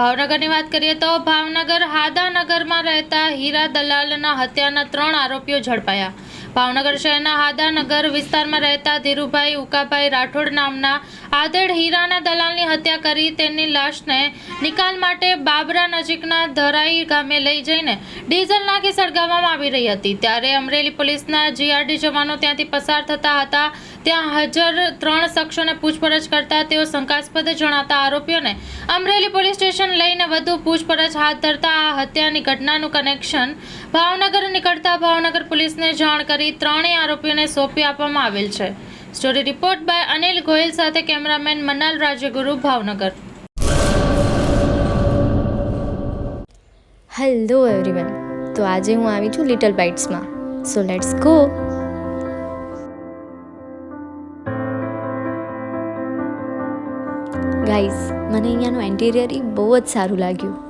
ભાવનગરની વાત કરીએ તો ભાવનગર હાદાનગરમાં રહેતા હીરા દલાલના હત્યાના ત્રણ આરોપીઓ ઝડપાયા. ભાવનગર શહેરના હાદાનગર વિસ્તારમાં રહેતા ધીરુભાઈ ઉકાભાઈ રાઠોડ નામના આધેડ હીરાના દલાલની હત્યા કરી તેની લાશને નિકાલ માટે બાબરા નજીકના ધરાઈ ગામે લઈ જઈને ડીઝલ નાખી સળગાવવામાં આવી રહી હતી. ત્યારે અમરેલી પોલીસના જીઆરડી જવાનો ત્યાંથી પસાર થતા હતા. ત્યાં હાજર ત્રણ શખ્સોને પૂછપરછ કરતા તેઓ શંકાસ્પદ જણાતા આરોપીઓને અમરેલી પોલીસ સ્ટેશન લઈને વધુ પૂછપરછ હાથ ધરતા આ હત્યાની ઘટનાનું કનેક્શન ભાવનગર નીકળતા ભાવનગર પોલીસને જાણ કરી ત્રણેય આરોપીઓને સોંપી આપવામાં આવેલ છે. Story report by Anil Goyal સાથે cameraman Manal Rajyaguru, Bhavnagar. Hello everyone તો આજે હું આવી છું લિટલ બાઇટ્સમાં સો લેટ્સ ગો ગાઈઝ મને અહીંયાનું એન્ટિરિયર બહુ જ સારું લાગ્યું.